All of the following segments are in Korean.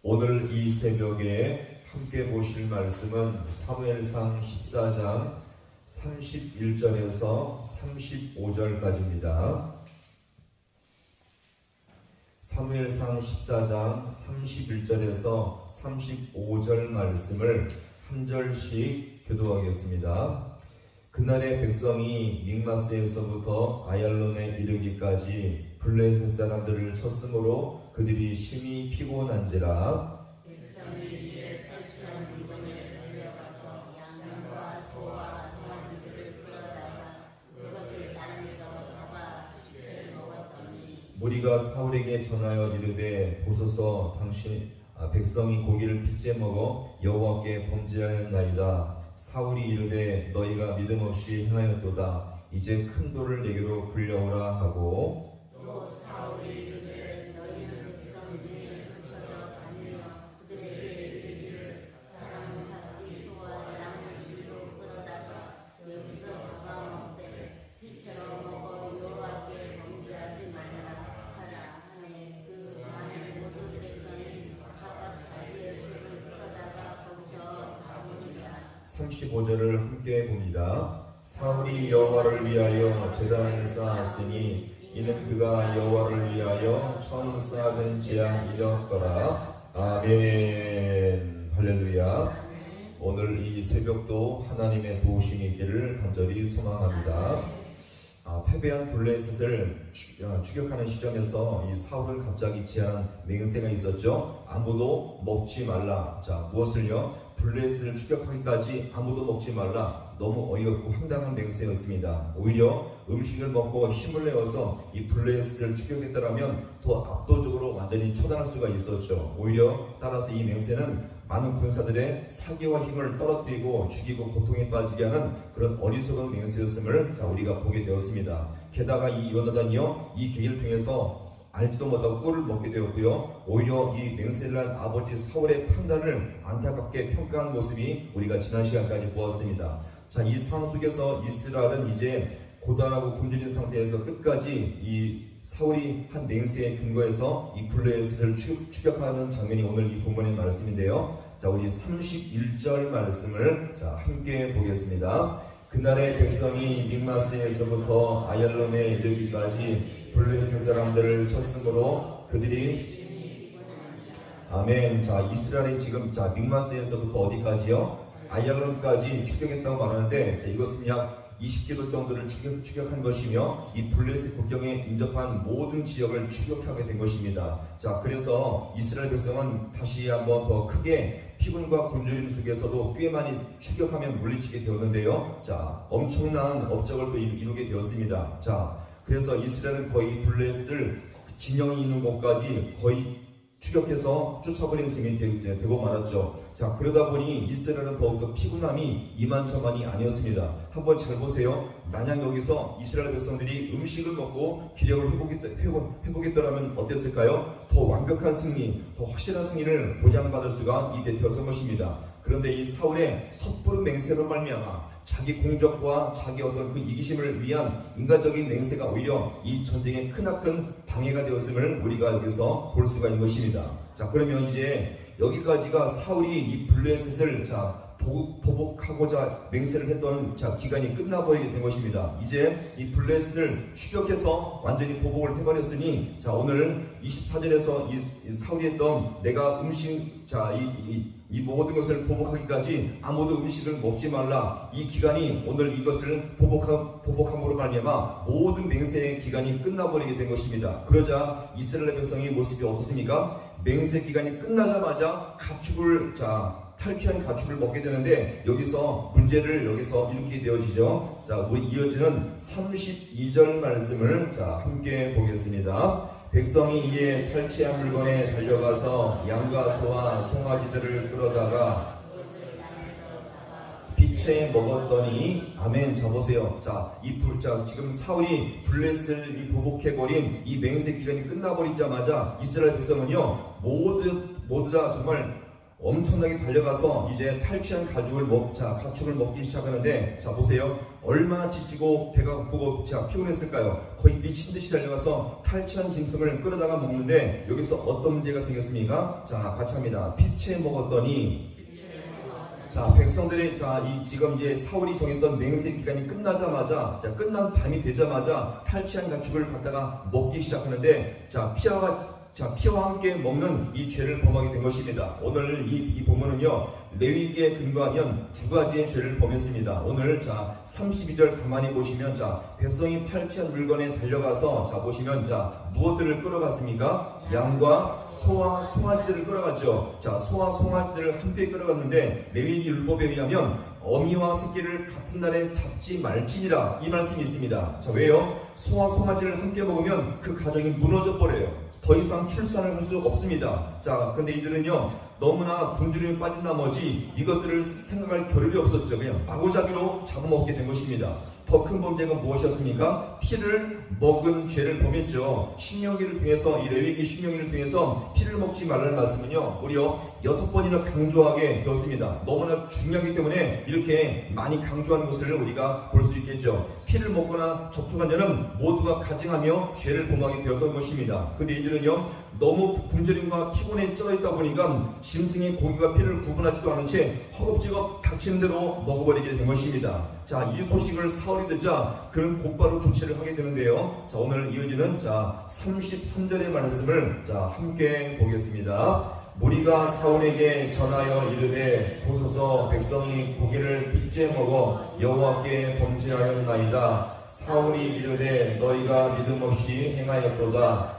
오늘 이 새벽에 함께 보실 말씀은 사무엘상 14장 31절에서 35절까지입니다. 사무엘상 14장 31절에서 35절 말씀을 한 절씩 교도하겠습니다. 그날의 백성이 믹마스에서부터 아얄론에 이르기까지 블레셋 사람들을 쳤으므로 그들이 심히 피곤한지라. 무리가 사울에게 전하여 이르되 보소서 당신 아, 백성이 고기를 핏째 먹어 여호와께 범죄하였나이다 사울이 이르되 너희가 믿음 없이 행하였도다. 이제 큰 돌을 내게로 불려오라 하고 35절을 함께 봅니다. 사울이 여호와를 위하여 제단을 쌓았으니 이는 그가 여호와를 위하여 처음 쌓은 재앙이었더라. 아멘. 할렐루야. 오늘 이 새벽도 하나님의 도우심이 있기를 간절히 소망합니다. 아, 패배한 블레셋을 추- 아, 추격하는 시점에서 이 사울은 갑자기 제한 맹세가 있었죠. 아무도 먹지 말라. 자, 무엇을요? 블레셋을 추격하기까지 아무도 먹지 말라. 너무 어이없고 황당한 맹세였습니다. 오히려 음식을 먹고 힘을 내어서 이 블레셋을 추격했더라면 더 압도적으로 완전히 처단할 수가 있었죠. 오히려 따라서 이 맹세는 많은 군사들의 사기와 힘을 떨어뜨리고 죽이고 고통에 빠지게 하는 그런 어리석은 맹세였음을 자, 우리가 보게 되었습니다. 게다가 이 요나단이요 이 계기를 통해서 알지도 못하고 꿀을 먹게 되었고요. 오히려 이 맹세를 한 아버지 사울의 판단을 안타깝게 평가한 모습이 우리가 지난 시간까지 보았습니다. 자, 이 상황 속에서 이스라엘은 이제 고단하고 굶주린 상태에서 끝까지 이 사울이 한 맹세에 근거해서 이 블레셋을 추- 추격하는 장면이 오늘 이 본문의 말씀인데요. 자, 우리 31절 말씀을 자, 함께 보겠습니다. 그날의 백성이 믹마스에서부터 아얄론에 이르기까지 블레셋 사람들을 쳤으므로 그들이 아멘. 자, 이스라엘이 지금 자 믹마스에서부터 어디까지요? 아얄론까지 추격했다고 말하는데 자, 이것은 약 20km 정도를 추격, 추격한 것이며 이 블레셋 국경에 인접한 모든 지역을 추격하게 된 것입니다. 자, 그래서 이스라엘 백성은 다시 한번 더 크게 피곤과 굶주림 속에서도 꽤 많이 추격하며 물리치게 되었는데요. 자, 엄청난 업적을 또 이루- 이루게 되었습니다. 자, 그래서 이스라엘은 거의 블레셋을 진영이 있는 곳까지 거의 추격해서 쫓아버리는 셈이 되고 말았죠. 자, 그러다 보니 이스라엘은 더욱더 피곤함이 이만저만이 아니었습니다. 한번 잘 보세요. 만약 여기서 이스라엘 백성들이 음식을 먹고 기력을 회복했, 회복, 회복했더라면 어땠을까요? 더 완벽한 승리, 더 확실한 승리를 보장받을 수가 되었던 것입니다. 그런데 이 사울의 섣부른 맹세로 말미암아 자기 공적과 자기 어떤 그 이기심을 위한 인간적인 맹세가 오히려 이 전쟁의 크나큰 방해가 되었음을 우리가 여기서 볼 수가 있는 것입니다. 자 그러면 이제 여기까지가 사울이 이 블레셋을 자 보복- 보복하고자 맹세를 했던 자 기간이 끝나버리게 된 것입니다. 이제 이 블레셋을 추격해서 완전히 보복을 해버렸으니 자 오늘 24절에서 이, 이 사울이 했던 내가 음식 자이 이, 이 모든 것을 보복하기까지 아무도 음식을 먹지 말라 이 기간이 오늘 이것을 보복함, 보복함으로 말미암아 모든 맹세의 기간이 끝나버리게 된 것입니다. 그러자 이스라엘 백성의 모습이 어떻습니까? 맹세 기간이 끝나자마자 가축을 자 탈취한 가축을 먹게 되는데 여기서 문제를 여기서 일으키게 되어지죠. 자, 우리 이어지는 32절 말씀을 자 함께 보겠습니다. 백성이 이에 탈취한 물건에 달려가서 양과 소와 송아지들을 끌어다가 빛에 먹었더니 아멘 잡으세요. 자, 이 불, 자, 지금 사울이 블레셋을 이 보복해 버린 이 맹세 기간이 끝나버리자마자 이스라엘 백성은요 모두 모두 다 정말 엄청나게 달려가서 이제 탈취한 가죽을 먹, 자, 가축을 먹기 시작하는데, 자, 보세요. 얼마나 지치고 배가 고프고, 자, 피곤했을까요? 거의 미친 듯이 달려가서 탈취한 짐승을 끌어다가 먹는데, 여기서 어떤 문제가 생겼습니까? 자, 같이 합니다. 피채 먹었더니, 자, 백성들이, 자, 이, 지금 이제 사울이 정했던 맹세 기간이 끝나자마자, 자, 끝난 밤이 되자마자 탈취한 가축을 갖다가 먹기 시작하는데, 자, 피아가, 자, 피와 함께 먹는 이 죄를 범하게 된 것입니다. 오늘 이, 이 본문은요, 레위기에 근거하면 두 가지의 죄를 범했습니다. 오늘, 자, 32절 가만히 보시면, 자, 백성이 탈취한 물건에 달려가서, 자, 보시면, 자, 무엇들을 끌어갔습니까? 양과 소와 송아지들을 끌어갔죠. 자, 소와 송아지들을 함께 끌어갔는데, 레위기 율법에 의하면, 어미와 새끼를 같은 날에 잡지 말지니라 이 말씀이 있습니다. 자 왜요? 소와 송아지를 함께 먹으면 그 가정이 무너져 버려요. 더 이상 출산을 할 수 없습니다. 자, 근데 이들은요 너무나 굶주림에 빠진 나머지 이것들을 생각할 겨를이 없었죠. 그냥 마구잡이로 잡아먹게 된 것입니다. 더 큰 범죄가 무엇이었습니까? 피를 먹은 죄를 범했죠. 신명기를 통해서 이 레위기 신명기를 통해서 피를 먹지 말라는 말씀은요 무려 여섯 번이나 강조하게 되었습니다. 너무나 중요하기 때문에 이렇게 많이 강조하는 것을 우리가 볼 수 있겠죠. 피를 먹거나 접촉한 자는 모두가 가증하며 죄를 범하게 되었던 것입니다. 근데 이들은요 너무 굶주림과 피곤에 쪄 있다 보니까 짐승의 고기와 피를 구분하지도 않은 채 허겁지겁 닥치는 대로 먹어버리게 된 것입니다. 자, 이 소식을 사울이 듣자 그는 곧바로 조치를 하게 되는데요. 자, 오늘 이어지는 자 33절의 말씀을 자 함께 보겠습니다. 무리가 사울에게 전하여 이르되 보소서 백성이 고기를 빚제 먹어 여호와께 범죄하였나이다. 사울이 이르되 너희가 믿음 없이 행하였도다.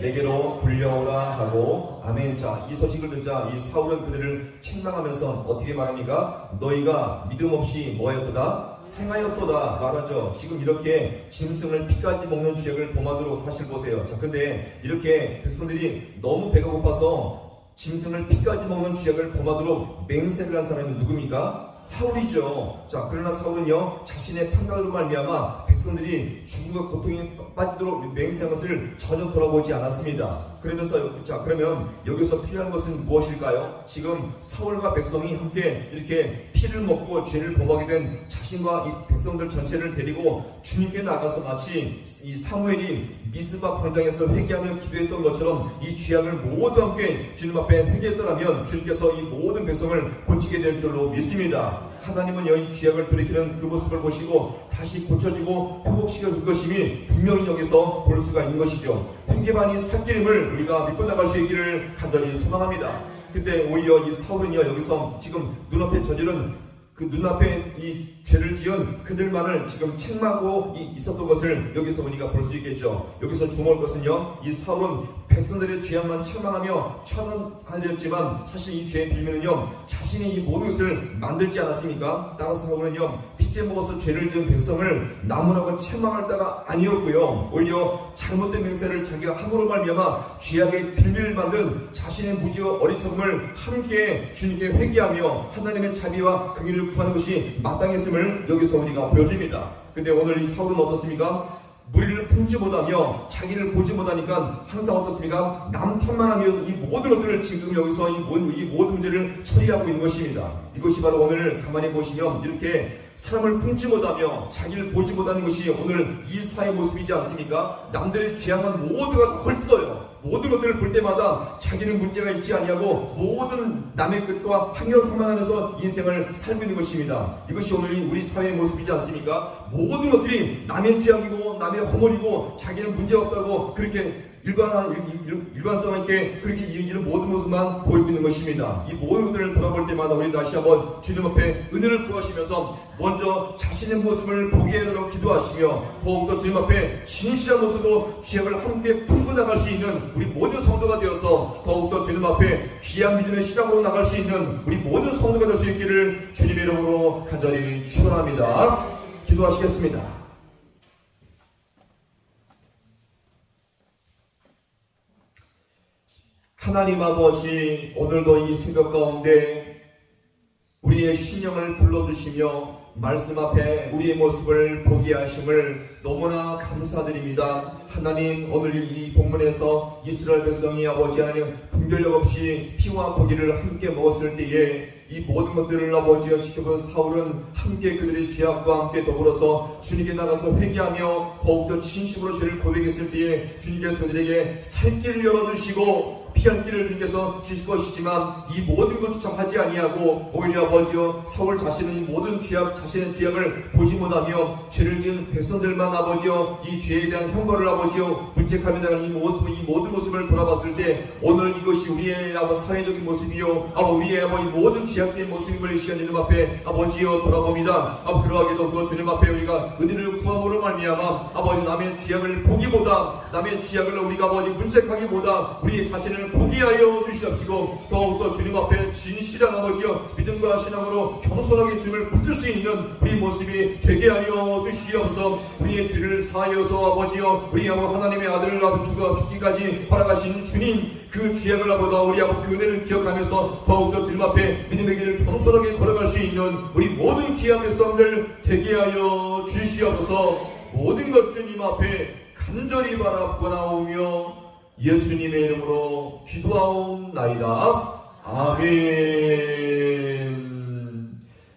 내게로 불려오라 하고 아멘. 자 이 소식을 듣자 이 사울은 그들을 책망하면서 어떻게 말합니까? 너희가 믿음 없이 뭐하였도다? 행하였도다 말하죠. 지금 이렇게 짐승을 피까지 먹는 죄를 범하도록 사실 보세요. 자 근데 이렇게 백성들이 너무 배가 고파서 짐승을 피까지 먹는 죄악을 범하도록 맹세를 한 사람이 누굽니까? 사울이죠. 자, 그러나 사울은요 자신의 판단으로 말미암아 백성들이 죽음과 고통에 빠지도록 맹세한 것을 전혀 돌아보지 않았습니다. 그러면서 자 그러면 여기서 필요한 것은 무엇일까요? 지금 사울과 백성이 함께 이렇게 피를 먹고 죄를 범하게 된 자신과 이 백성들 전체를 데리고 주님께 나가서 마치 이 사무엘이 미스바 광장에서 회개하며 기도했던 것처럼 이 죄악을 모두 함께 주님 앞에 회개했더라면 주님께서 이 모든 백성을 고치게 될 줄로 믿습니다. 하나님은 이 죄악을 돌이키는 그 모습을 보시고 다시 고쳐지고 회복시켜 줄 것임이 분명히 여기서 볼 수가 있는 것이죠. 회개만이 살기름을 우리가 믿고 나갈 수 있기를 간절히 소망합니다. 근데 오히려 이 사울은요 여기서 지금 눈앞에 저지른 그 눈앞에 이 죄를 지은 그들만을 지금 책망하고 이- 있었던 것을 여기서 우리가 볼 수 있겠죠. 여기서 주목할 것은요, 이 사울은 백성들의 죄악만 책망하며 처단하였지만 사실 이 죄의 빌미는요, 자신이 이 모든 것을 만들지 않았습니까? 따라서 사울은요, 빚제 먹어서 죄를 지은 백성을 나무라고 책망할 때가 아니었고요. 오히려 잘못된 맹세를 자기가 함으로 말미암아 죄악의 빌미를 만든 자신의 무지와 어리석음을 함께 주님께 회개하며 하나님의 자비와 긍휼을 구하는 것이 마땅했음을 여기서 우리가 보여줍니다. 근데 오늘 이 사울은 어떻습니까? 무리를 품지 못하며 자기를 보지 못하니까 항상 어떻습니까? 남 탓만 하며 이 모든 것들을 지금 여기서 이 모든, 이 모든 문제를 처리하고 있는 것입니다. 이것이 바로 오늘 가만히 보시면 이렇게 사람을 품지 못하며 자기를 보지 못하는 것이 오늘 이 사회의 모습이지 않습니까? 남들의 죄악만 모두가 다 헐뜯어요. 모든 것들을 볼 때마다 자기는 문제가 있지 아니하고 모든 남의 끝과 환경을 탐안하면서 인생을 살고 있는 것입니다. 이것이 오늘 우리 사회의 모습이지 않습니까? 모든 것들이 남의 죄악이고 남의 허물이고 자기는 문제가 없다고 그렇게 일관한 일- 일- 일관성 있게 그렇게 이- 이런 모든 모습만 보이고 있는 것입니다. 이 모든 것들을 돌아볼 때마다 우리 다시 한번 주님 앞에 은혜를 구하시면서 먼저 자신의 모습을 보게 하도록 기도하시며 더욱더 주님 앞에 진실한 모습으로 죄악을 함께 품고 나갈 수 있는 우리 모든 성도가 되어서 더욱더 주님 앞에 귀한 믿음의 시장으로 나갈 수 있는 우리 모든 성도가 될 수 있기를 주님의 이름으로 간절히 축원합니다. 기도하시겠습니다. 하나님 아버지 오늘도 이 새벽 가운데 우리의 신령을 불러주시며 말씀 앞에 우리의 모습을 보게 하심을 너무나 감사드립니다. 하나님 오늘 이 본문에서 이스라엘 백성이 아버지 하나님 분별력 없이 피와 고기를 함께 먹었을 때에 이 모든 것들을 아버지여 지켜본 사울은 함께 그들의 죄악과 함께 더불어서 주님께 나가서 회개하며 더욱더 진심으로 죄를 고백했을 때에 주님께서 그들에게 살 길을 열어주시고 피할 길을 주님께서 주실 것이지만 이 모든 것조차 하지 아니하고 오히려 아버지여 사울 자신은 이 모든 죄악 자신의 죄악을 보지 못하며 죄를 지은 백성들만 아버지여 이 죄에 대한 형벌을 아버지여 문책하며 나가는 이 모습 이 모든 모습을 돌아봤을 때 오늘 이것이 우리의 아버지 사회적인 모습이요. 아버 우리의 아버지 모든 죄악된 모습임을 이 시간 이름 앞에 아버지여 돌아봅니다. 아버 그러하게도 그 주님 앞에 우리가 은혜를 구함으로 말미암아 아버지 남의 죄악을 보기보다 남의 죄악을 우리가 아버지 문책하기보다 우리의 자신을 보게 하여 주시옵시고 더욱더 주님 앞에 진실한 아버지여 믿음과 신앙으로 겸손하게 주님을 붙들 수 있는 우리 모습이 되게 하여 주시옵소서. 우리의 죄를 사하여서 아버지여 우리 아버 하나님의 아들을 아버지 주가 죽기까지 바라가신 주님 그 죄악을 아버다 우리 아버 그 은혜를 기억하면서 더욱더 주님 앞에 믿음의 길을 겸손하게 걸어갈 수 있는 우리 모든 귀한 백성들 되게 하여 주시옵소서 모든 것들 님 앞에 간절히 바라보나오며 예수님의 이름으로 기도하옵나이다. 아멘.